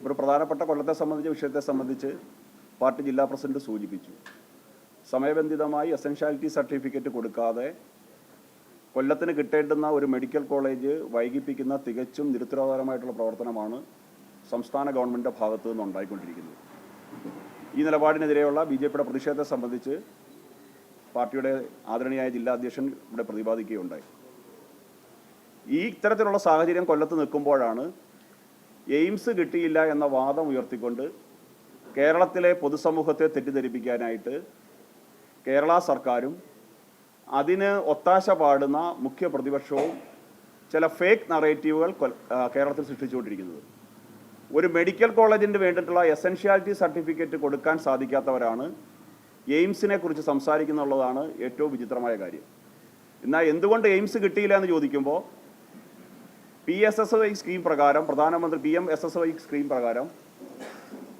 ഒരു പ്രധാനപ്പെട്ട കൊല്ലത്തെ സംബന്ധിച്ച വിഷയത്തെ സംബന്ധിച്ച് പാർട്ടി ജില്ലാ പ്രസിഡന്റ് സൂചിപ്പിച്ചു. സമയബന്ധിതമായി എസെൻഷ്യാലിറ്റി സർട്ടിഫിക്കറ്റ് കൊടുക്കാതെ കൊല്ലത്തിന് കിട്ടേണ്ടുന്ന ഒരു മെഡിക്കൽ കോളേജ് വൈകിപ്പിക്കുന്ന തികച്ചും നിരുത്തരവാദപരമായിട്ടുള്ള പ്രവർത്തനമാണ് സംസ്ഥാന ഗവൺമെന്റിന്റെ ഭാഗത്തു നിന്ന് ഉണ്ടായിക്കൊണ്ടിരിക്കുന്നത്. ഈ നിലപാടിനെതിരെയുള്ള ബി ജെ പിയുടെ പ്രതിഷേധത്തെ സംബന്ധിച്ച് പാർട്ടിയുടെ ആദരണീയായ ജില്ലാ അധ്യക്ഷൻ ഇവിടെ പ്രതിപാദിക്കുകയുണ്ടായി. ഈ ഇത്തരത്തിലുള്ള സാഹചര്യം കൊല്ലത്ത് നിൽക്കുമ്പോഴാണ് എയിംസ് കിട്ടിയില്ല എന്ന വാദം ഉയർത്തിക്കൊണ്ട് കേരളത്തിലെ പൊതുസമൂഹത്തെ തെറ്റിദ്ധരിപ്പിക്കാനായിട്ട് കേരള സർക്കാരും അതിന് ഒത്താശ പാടുന്ന മുഖ്യ പ്രതിപക്ഷവും ചില ഫേക്ക് നറേറ്റീവുകൾ കേരളത്തിൽ സൃഷ്ടിച്ചുകൊണ്ടിരിക്കുന്നത്. ഒരു മെഡിക്കൽ കോളേജിന് വേണ്ടിയിട്ടുള്ള എസെൻഷ്യാലിറ്റി സർട്ടിഫിക്കറ്റ് കൊടുക്കാൻ സാധിക്കാത്തവരാണ് എയിംസിനെ കുറിച്ച് സംസാരിക്കുന്നുള്ളതാണ് ഏറ്റവും വിചിത്രമായ കാര്യം. എന്നാൽ എന്തുകൊണ്ട് എയിംസ് കിട്ടിയില്ല എന്ന് ചോദിക്കുമ്പോൾ P S S Y scheme പ്രകാരം പ്രധാനമന്ത്രി P M S S Y scheme പ്രകാരം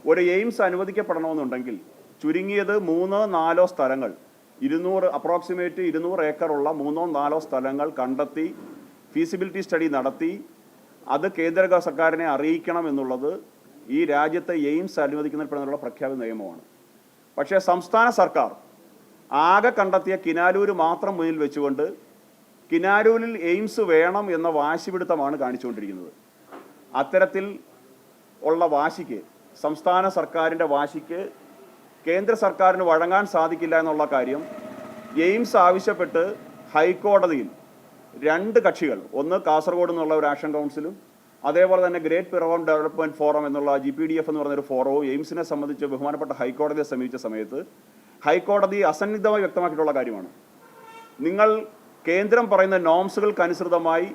ഒരു എയിംസ് അനുവദിക്കപ്പെടണമെന്നുണ്ടെങ്കിൽ ചുരുങ്ങിയത് മൂന്നോ നാലോ സ്ഥലങ്ങൾ ഇരുന്നൂറ് അപ്രോക്സിമേറ്റ് ഇരുന്നൂറ് ഏക്കറുള്ള മൂന്നോ നാലോ സ്ഥലങ്ങൾ കണ്ടെത്തി ഫീസിബിലിറ്റി സ്റ്റഡി നടത്തി അത് കേന്ദ്ര സർക്കാരിനെ അറിയിക്കണം എന്നുള്ളത് ഈ രാജ്യത്തെ എയിംസ് അനുവദിക്കുന്നതിനുള്ള പ്രഖ്യാപിത നിയമമാണ്. പക്ഷേ സംസ്ഥാന സർക്കാർ ആകെ കണ്ടെത്തിയ കിനാലൂര് മാത്രം മുന്നിൽ വെച്ചുകൊണ്ട് കിനാലൂരിൽ എയിംസ് വേണം എന്ന വാശിപിടുത്തമാണ് കാണിച്ചുകൊണ്ടിരിക്കുന്നത്. അത്തരത്തിൽ ഉള്ള വാശിക്ക് സംസ്ഥാന സർക്കാരിന്റെ വാശിക്ക് കേന്ദ്ര സർക്കാരിന് വഴങ്ങാൻ സാധിക്കില്ല എന്നുള്ള കാര്യം എയിംസ് ആവശ്യപ്പെട്ട് ഹൈക്കോടതിയിൽ രണ്ട് കക്ഷികൾ ഒന്ന് കാസർഗോഡ് എന്നുള്ള ഒരു ആക്ഷൻ കൗൺസിലും അതേപോലെ തന്നെ ഗ്രേറ്റ് പിറവം ഡെവലപ്മെന്റ് ഫോറം എന്നുള്ള ജി പി ഡി എഫ് എന്ന് പറഞ്ഞൊരു ഫോറവും എയിംസിനെ സംബന്ധിച്ച് ബഹുമാനപ്പെട്ട ഹൈക്കോടതിയെ സമീപിച്ച സമയത്ത് ഹൈക്കോടതി അസന്നിഗ്ധമായി വ്യക്തമാക്കിയിട്ടുള്ള കാര്യമാണ്. നിങ്ങൾ കേന്ദ്രം പറയുന്ന നോംസുകൾക്ക് അനുസൃതമായി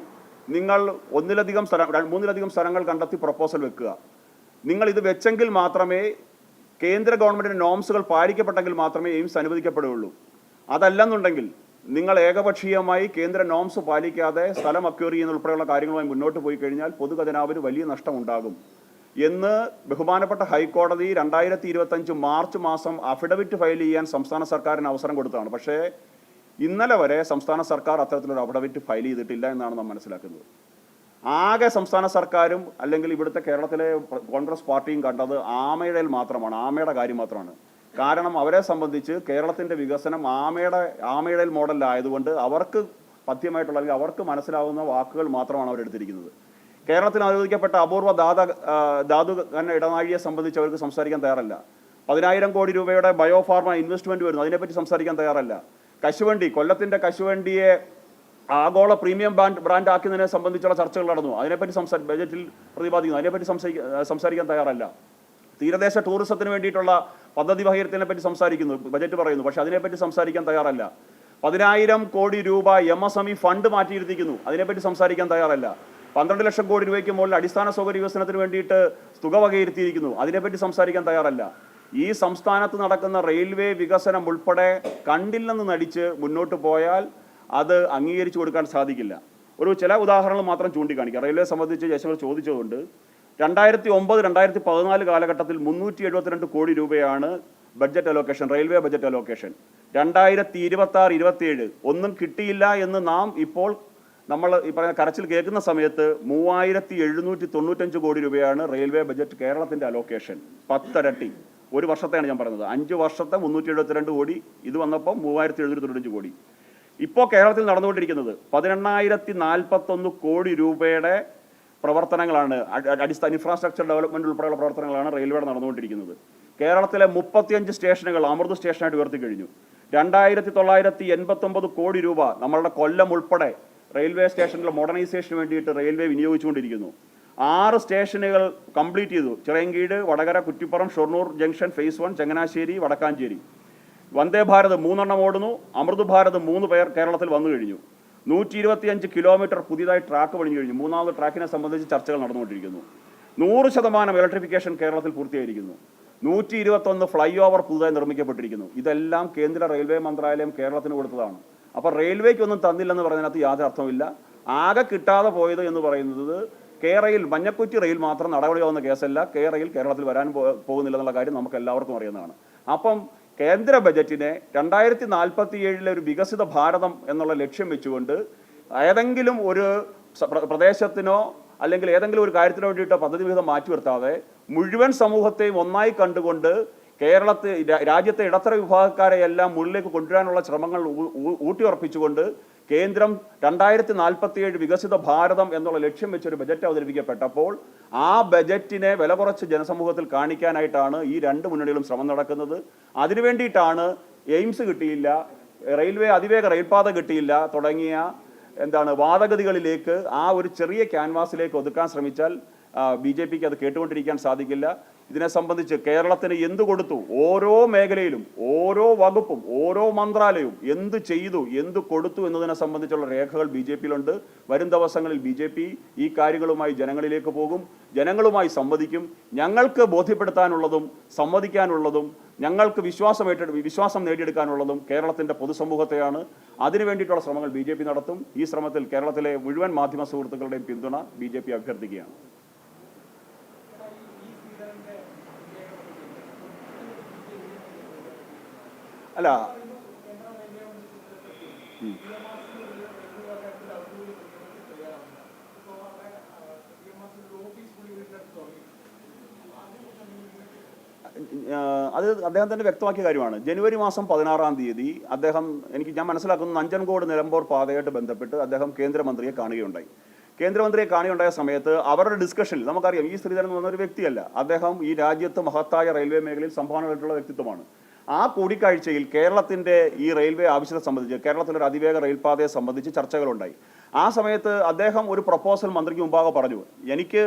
നിങ്ങൾ ഒന്നിലധികം സ്ഥലം മൂന്നിലധികം സ്ഥലങ്ങൾ കണ്ടെത്തി പ്രപ്പോസൽ വെക്കുക. നിങ്ങൾ ഇത് വെച്ചെങ്കിൽ മാത്രമേ കേന്ദ്ര ഗവൺമെന്റിന്റെ നോംസുകൾ പാലിക്കപ്പെട്ടെങ്കിൽ മാത്രമേ എയിംസ് അനുവദിക്കപ്പെടുകയുള്ളൂ. അതല്ലെന്നുണ്ടെങ്കിൽ നിങ്ങൾ ഏകപക്ഷീയമായി കേന്ദ്ര നോംസ് പാലിക്കാതെ സ്ഥലം അക്യൂർ ചെയ്യുന്ന ഉൾപ്പെടെയുള്ള കാര്യങ്ങളുമായി മുന്നോട്ട് പോയി കഴിഞ്ഞാൽ പൊതുഖജനാവിന് വലിയ നഷ്ടമുണ്ടാകും എന്ന് ബഹുമാനപ്പെട്ട ഹൈക്കോടതി രണ്ടായിരത്തി മാർച്ച് മാസം അഫിഡവിറ്റ് ഫയൽ ചെയ്യാൻ സംസ്ഥാന സർക്കാരിന് അവസരം കൊടുത്തതാണ്. പക്ഷേ ഇന്നലെ വരെ സംസ്ഥാന സർക്കാർ അത്തരത്തിലൊരു അഫിഡവിറ്റ് ഫയൽ ചെയ്തിട്ടില്ല എന്നാണ് നാം മനസ്സിലാക്കുന്നത്. ആകെ സംസ്ഥാന സർക്കാരും അല്ലെങ്കിൽ ഇവിടുത്തെ കേരളത്തിലെ കോൺഗ്രസ് പാർട്ടിയും കണ്ടത് ആമയുടെ മാത്രമാണ് ആമയുടെ കാര്യം മാത്രമാണ്. കാരണം അവരെ സംബന്ധിച്ച് കേരളത്തിന്റെ വികസനം ആമയുടെ ആമയുടെ മോഡലിലായതുകൊണ്ട് അവർക്ക് പഥ്യമായിട്ടുള്ള അല്ലെങ്കിൽ അവർക്ക് മനസ്സിലാവുന്ന വാക്കുകൾ മാത്രമാണ് അവരെടുത്തിരിക്കുന്നത് കേരളത്തിന് അനുവദിക്കപ്പെട്ട അപൂർവ ദാത ധാതു തന്നെ ഇടനാഴിയെ സംബന്ധിച്ച് അവർക്ക് സംസാരിക്കാൻ തയ്യാറല്ല. പതിനായിരം കോടി രൂപയുടെ ബയോഫാർമ ഇൻവെസ്റ്റ്മെന്റ് വരുന്നു. അതിനെപ്പറ്റി സംസാരിക്കാൻ തയ്യാറല്ല. കശുവണ്ടി കൊല്ലത്തിന്റെ കശുവണ്ടിയെ ആഗോള പ്രീമിയം ബ്രാൻഡ് ബ്രാൻഡ് ആക്കുന്നതിനെ സംബന്ധിച്ചുള്ള ചർച്ചകൾ നടന്നു. അതിനെപ്പറ്റി സംസാ ബജറ്റിൽ പ്രതിപാദിക്കുന്നു. അതിനെപ്പറ്റി സംസാരിക്കാൻ സംസാരിക്കാൻ തയ്യാറല്ല. തീരദേശ ടൂറിസത്തിന് വേണ്ടിയിട്ടുള്ള പദ്ധതി ബഹിരത്തിനെ പറ്റി സംസാരിക്കുന്നു ബജറ്റ് പറയുന്നു. പക്ഷെ അതിനെപ്പറ്റി സംസാരിക്കാൻ തയ്യാറല്ല. പതിനായിരം കോടി രൂപ M S M E fund മാറ്റിയിരുത്തിക്കുന്നു. അതിനെപ്പറ്റി സംസാരിക്കാൻ തയ്യാറല്ല. പന്ത്രണ്ട് ലക്ഷം കോടി രൂപയ്ക്ക് മുകളിൽ അടിസ്ഥാന സൗകര്യ വികസനത്തിന് വേണ്ടിയിട്ട് തുക വകയിരുത്തിയിരിക്കുന്നു. അതിനെപ്പറ്റി സംസാരിക്കാൻ തയ്യാറല്ല. ഈ സംസ്ഥാനത്ത് നടക്കുന്ന റെയിൽവേ വികസനം ഉൾപ്പെടെ കണ്ടില്ലെന്ന് നടിച്ച് മുന്നോട്ട് പോയാൽ അത് അംഗീകരിച്ചു കൊടുക്കാൻ സാധിക്കില്ല. ഒരു ചില ഉദാഹരണങ്ങൾ മാത്രം ചൂണ്ടിക്കാണിക്കാം. റെയിൽവേ സംബന്ധിച്ച് ജയശങ്കർ ചോദിച്ചതുകൊണ്ട് രണ്ടായിരത്തി ഒമ്പത് രണ്ടായിരത്തി പതിനാല് കാലഘട്ടത്തിൽ മുന്നൂറ്റി എഴുപത്തിരണ്ട് കോടി രൂപയാണ് budget allocation railway budget allocation രണ്ടായിരത്തി ഇരുപത്തി ആറ് ഇരുപത്തിയേഴ് ഒന്നും കിട്ടിയില്ല എന്ന് നാം ഇപ്പോൾ നമ്മൾ ഈ പറയുന്ന കരച്ചിൽ കേൾക്കുന്ന സമയത്ത് മൂവായിരത്തി എഴുന്നൂറ്റി തൊണ്ണൂറ്റഞ്ച് കോടി രൂപയാണ് റെയിൽവേ ബഡ്ജറ്റ് കേരളത്തിന്റെ അലോക്കേഷൻ പത്തരട്ടി. ഒരു വർഷത്തെയാണ് ഞാൻ പറയുന്നത് അഞ്ച് വർഷത്തെ മുന്നൂറ്റി എഴുപത്തിരണ്ട് കോടി. ഇത് വന്നപ്പോൾ മൂവായിരത്തി എഴുന്നൂറ്റി തൊണ്ണൂറ്റഞ്ച് കോടി. ഇപ്പോൾ കേരളത്തിൽ നടന്നുകൊണ്ടിരിക്കുന്നത് പതിനെണ്ണായിരത്തി നാൽപ്പത്തൊന്ന് കോടി രൂപയുടെ പ്രവർത്തനങ്ങളാണ്. അടിസ്ഥാന ഇൻഫ്രാസ്ട്രക്ചർ ഡെവലപ്മെന്റ് ഉൾപ്പെടെയുള്ള പ്രവർത്തനങ്ങളാണ് റെയിൽവേയുടെ നടന്നുകൊണ്ടിരിക്കുന്നത്. കേരളത്തിലെ മുപ്പത്തിയഞ്ച് സ്റ്റേഷനുകൾ അമൃത് സ്റ്റേഷനായിട്ട് ഉയർത്തി കഴിഞ്ഞു. രണ്ടായിരത്തി തൊള്ളായിരത്തി എൺപത്തൊമ്പത് കോടി രൂപ നമ്മളുടെ കൊല്ലം ഉൾപ്പെടെ റെയിൽവേ സ്റ്റേഷനിലെ മോഡേണൈസേഷന് വേണ്ടിയിട്ട് റെയിൽവേ വിനിയോഗിച്ചുകൊണ്ടിരിക്കുന്നു. ആറ് സ്റ്റേഷനുകൾ കംപ്ലീറ്റ് ചെയ്തു. Chirayinkeezhu Vadakara Kuttippuram Shoranur junction phase one Changanassery Vadakkanchery. Vande Bharat മൂന്നെണ്ണം ഓടുന്നു. അമൃത് ഭാരത് മൂന്ന് പേർ കേരളത്തിൽ വന്നു കഴിഞ്ഞു. നൂറ്റി ഇരുപത്തിയഞ്ച് കിലോമീറ്റർ പുതിയതായി ട്രാക്ക് പണിഞ്ഞു കഴിഞ്ഞു. മൂന്നാമത് ട്രാക്കിനെ സംബന്ധിച്ച് ചർച്ചകൾ നടന്നുകൊണ്ടിരിക്കുന്നു. നൂറ് ശതമാനം ഇലക്ട്രിഫിക്കേഷൻ കേരളത്തിൽ പൂർത്തിയായിരിക്കുന്നു. നൂറ്റി ഇരുപത്തൊന്ന് ഫ്ലൈ ഓവർ പുതുതായി നിർമ്മിക്കപ്പെട്ടിരിക്കുന്നു. ഇതെല്ലാം കേന്ദ്ര റെയിൽവേ മന്ത്രാലയം കേരളത്തിന് കൊടുത്തതാണ്. അപ്പോൾ റെയിൽവേക്ക് ഒന്നും തന്നില്ലെന്ന് പറഞ്ഞതിനകത്ത് യാതൊരു അർത്ഥമില്ല ആകെ കിട്ടാതെ പോയത് എന്ന് പറയുന്നത് കെ റെയിൽ മഞ്ഞക്കുറ്റി റെയിൽ മാത്രം നടപടിയാവുന്ന കേസല്ല. കേരയിൽ കേരളത്തിൽ വരാൻ പോ- പോകുന്നില്ല എന്നുള്ള കാര്യം നമുക്ക് എല്ലാവർക്കും അറിയുന്നതാണ്. അപ്പം കേന്ദ്ര ബജറ്റിനെ രണ്ടായിരത്തി നാൽപ്പത്തി ഏഴിലെ ഒരു വികസിത ഭാരതം എന്നുള്ള ലക്ഷ്യം വെച്ചുകൊണ്ട് ഏതെങ്കിലും ഒരു പ്രദേശത്തിനോ അല്ലെങ്കിൽ ഏതെങ്കിലും ഒരു കാര്യത്തിനോ വേണ്ടിയിട്ടോ പദ്ധതി വിഹിതം മാറ്റി നിർത്താതെ മുഴുവൻ സമൂഹത്തെയും ഒന്നായി കണ്ടുകൊണ്ട് കേരളത്തെ രാജ്യത്തെ ഇടത്തര വിഭാഗക്കാരെ എല്ലാം മുന്നിലേക്ക് കൊണ്ടുവരാനുള്ള ശ്രമങ്ങൾ ഊട്ടിയുറപ്പിച്ചുകൊണ്ട് കേന്ദ്രം രണ്ടായിരത്തി നാൽപ്പത്തിയേഴ് വികസിത ഭാരതം എന്നുള്ള ലക്ഷ്യം വെച്ചൊരു ബജറ്റ് അവതരിപ്പിക്കപ്പെട്ടപ്പോൾ ആ ബജറ്റിനെ വില കുറച്ച് ജനസമൂഹത്തിൽ കാണിക്കാനായിട്ടാണ് ഈ രണ്ട് മുന്നണികളും ശ്രമം നടക്കുന്നത്. അതിനു വേണ്ടിയിട്ടാണ് എയിംസ് കിട്ടിയില്ല റെയിൽവേ അതിവേഗ റെയിൽപാത കിട്ടിയില്ല തുടങ്ങിയ എന്താണ് വാദഗതികളിലേക്ക് ആ ഒരു ചെറിയ ക്യാൻവാസിലേക്ക് ഒതുക്കാൻ ശ്രമിച്ചാൽ ബി ജെ പിക്ക് അത് കേട്ടുകൊണ്ടിരിക്കാൻ സാധിക്കില്ല. ഇതിനെ സംബന്ധിച്ച് കേരളത്തിന് എന്ത് കൊടുത്തു? ഓരോ മേഖലയിലും ഓരോ വകുപ്പും ഓരോ മന്ത്രാലയവും എന്ത് ചെയ്തു എന്ത് കൊടുത്തു എന്നതിനെ സംബന്ധിച്ചുള്ള രേഖകൾ ബി ജെ പിയിലുണ്ട്. വരും ദിവസങ്ങളിൽ ബി ജെ പി ഈ കാര്യങ്ങളുമായി ജനങ്ങളിലേക്ക് പോകും. ജനങ്ങളുമായി സംവദിക്കും. ഞങ്ങൾക്ക് ബോധ്യപ്പെടുത്താനുള്ളതും സംവദിക്കാനുള്ളതും ഞങ്ങൾക്ക് വിശ്വാസം ഏറ്റെടു വിശ്വാസം നേടിയെടുക്കാനുള്ളതും കേരളത്തിന്റെ പൊതുസമൂഹത്തെയാണ്. അതിനു വേണ്ടിയിട്ടുള്ള ശ്രമങ്ങൾ ബി നടത്തും. ഈ ശ്രമത്തിൽ കേരളത്തിലെ മുഴുവൻ മാധ്യമ സുഹൃത്തുക്കളുടെയും പിന്തുണ ബി അഭ്യർത്ഥിക്കുകയാണ്. അല്ല. അത് അദ്ദേഹം തന്നെ വ്യക്തമാക്കിയ കാര്യമാണ്. ജനുവരി മാസം പതിനാറാം തീയതി അദ്ദേഹം എനിക്ക് ഞാൻ മനസ്സിലാക്കുന്നു നഞ്ചൻകോട് നിലമ്പൂർ പാതയായിട്ട് ബന്ധപ്പെട്ട് അദ്ദേഹം കേന്ദ്രമന്ത്രിയെ കാണുകയുണ്ടായി. കേന്ദ്രമന്ത്രിയെ കാണുകയുണ്ടായ സമയത്ത് അവരുടെ ഡിസ്കഷനിൽ നമുക്കറിയാം ഈ ശ്രീധരൻ എന്ന് പറഞ്ഞ ഒരു വ്യക്തിയല്ല. അദ്ദേഹം ഈ രാജ്യത്ത് മഹത്തായ റെയിൽവേ മേഖലയിൽ സംഭാവന വ്യക്തിത്വമാണ്. ആ കൂടിക്കാഴ്ചയിൽ കേരളത്തിന്റെ ഈ റെയിൽവേ ആവശ്യത്തെ സംബന്ധിച്ച് കേരളത്തിലൊരു അതിവേഗ റെയിൽപാതയെ സംബന്ധിച്ച് ചർച്ചകളുണ്ടായി. ആ സമയത്ത് അദ്ദേഹം ഒരു പ്രപ്പോസൽ മന്ത്രിക്ക് മുമ്പാകെ പറഞ്ഞു. എനിക്ക്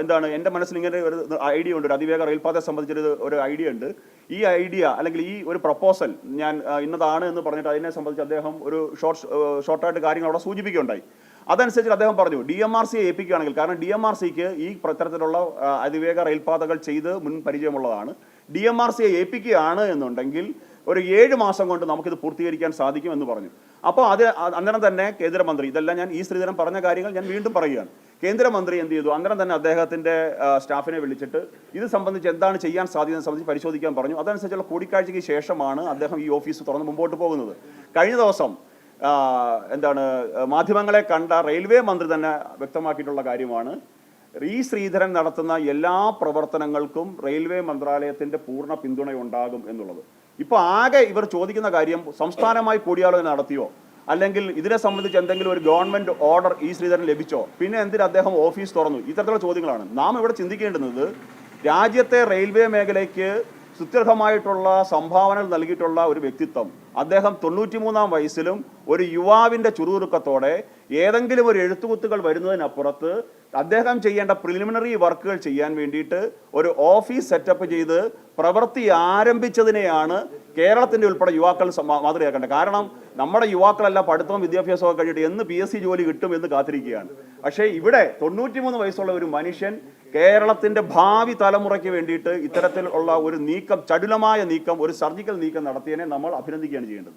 എന്താണ് എന്റെ മനസ്സിൽ ഇങ്ങനെ ഒരു ഐഡിയ ഉണ്ട് ഒരു അതിവേഗ റെയിൽപാതയെ സംബന്ധിച്ചൊരു ഒരു ഐഡിയ ഉണ്ട്. ഈ ഐഡിയ അല്ലെങ്കിൽ ഈ ഒരു പ്രപ്പോസൽ ഞാൻ ഇന്നതാണ് എന്ന് പറഞ്ഞിട്ട് അതിനെ സംബന്ധിച്ച് അദ്ദേഹം ഒരു ഷോർട്ട് ഷോർട്ടായിട്ട് കാര്യങ്ങൾ അവിടെ സൂചിപ്പിക്കുകയുണ്ടായി. അതനുസരിച്ച് അദ്ദേഹം പറഞ്ഞു ഡി എം ആർ സിയെ ഏൽപ്പിക്കുകയാണെങ്കിൽ കാരണം ഡി എം ആർ സിക്ക് ഈ പ്രത്തരത്തിലുള്ള അതിവേഗ റെയിൽപാതകൾ ചെയ്ത് മുൻ പരിചയമുള്ളതാണ്. ഡി എം ആർ സിയെ ഏൽപ്പിക്കുകയാണ് എന്നുണ്ടെങ്കിൽ ഒരു ഏഴ് മാസം കൊണ്ട് നമുക്കിത് പൂർത്തീകരിക്കാൻ സാധിക്കും എന്ന് പറഞ്ഞു. അപ്പോൾ അത് അന്നേരം തന്നെ കേന്ദ്രമന്ത്രി ഇതെല്ലാം ഞാൻ ഈ ശ്രീധരൻ പറഞ്ഞ കാര്യങ്ങൾ ഞാൻ വീണ്ടും പറയുകയാണ്. കേന്ദ്രമന്ത്രി എന്ത് ചെയ്തു? അന്നേരം തന്നെ അദ്ദേഹത്തിന്റെ സ്റ്റാഫിനെ വിളിച്ചിട്ട് ഇത് സംബന്ധിച്ച് എന്താണ് ചെയ്യാൻ സാധ്യത സംബന്ധിച്ച് പരിശോധിക്കാൻ പറഞ്ഞു. അതനുസരിച്ചുള്ള കൂടിക്കാഴ്ചയ്ക്ക് ശേഷമാണ് അദ്ദേഹം ഈ ഓഫീസ് തുറന്ന് മുമ്പോട്ട് പോകുന്നത്. കഴിഞ്ഞ ദിവസം എന്താണ് മാധ്യമങ്ങളെ കണ്ട റെയിൽവേ മന്ത്രി തന്നെ വ്യക്തമാക്കിയിട്ടുള്ള കാര്യമാണ്. ഈ ശ്രീധരൻ നടത്തുന്ന എല്ലാ പ്രവർത്തനങ്ങൾക്കും റെയിൽവേ മന്ത്രാലയത്തിന്റെ പൂർണ പിന്തുണയുണ്ടാകും എന്നുള്ളത്. ഇപ്പൊ ആകെ ഇവർ ചോദിക്കുന്ന കാര്യം സംസ്ഥാനമായി കൂടിയാലോചന നടത്തിയോ? അല്ലെങ്കിൽ ഇതിനെ സംബന്ധിച്ച് എന്തെങ്കിലും ഒരു ഗവൺമെന്റ് ഓർഡർ ഈ ശ്രീധരൻ ലഭിച്ചോ? പിന്നെ എന്തിന് അദ്ദേഹം ഓഫീസ് തുറന്നു? ഇത്തരത്തിലുള്ള ചോദ്യങ്ങളാണ്. നാം ഇവിടെ ചിന്തിക്കേണ്ടുന്നത് രാജ്യത്തെ റെയിൽവേ മേഖലയ്ക്ക് സുത്യർഹമായിട്ടുള്ള സംഭാവനകൾ നൽകിയിട്ടുള്ള ഒരു വ്യക്തിത്വം. അദ്ദേഹം തൊണ്ണൂറ്റിമൂന്നാം വയസ്സിലും ഒരു യുവാവിന്റെ ചുറുചുറുക്കത്തോടെ ഏതെങ്കിലും ഒരു എഴുത്തുകുത്തുകൾ വരുന്നതിനപ്പുറത്ത് അദ്ദേഹം ചെയ്യേണ്ട പ്രിലിമിനറി വർക്കുകൾ ചെയ്യാൻ വേണ്ടിയിട്ട് ഒരു ഓഫീസ് സെറ്റപ്പ് ചെയ്ത് പ്രവൃത്തി ആരംഭിച്ചതിനെയാണ് കേരളത്തിന്റെ ഉൾപ്പെടെ യുവാക്കൾ മാതൃകയാക്കേണ്ടത് കാരണം നമ്മുടെ യുവാക്കളെല്ലാം പഠിത്തവും വിദ്യാഭ്യാസവും കഴിഞ്ഞിട്ട് എന്ന് പി എസ് സി ജോലി കിട്ടും എന്ന് കാത്തിരിക്കുകയാണ്. പക്ഷേ ഇവിടെ തൊണ്ണൂറ്റിമൂന്ന് വയസ്സുള്ള ഒരു മനുഷ്യൻ കേരളത്തിന്റെ ഭാവി തലമുറയ്ക്ക് വേണ്ടിയിട്ട് ഇത്തരത്തിലുള്ള ഒരു നീക്കം ചടുലമായ നീക്കം ഒരു സർജിക്കൽ നീക്കം നടത്തിയതിനെ നമ്മൾ അഭിനന്ദിക്കുകയാണ് ചെയ്യേണ്ടത്.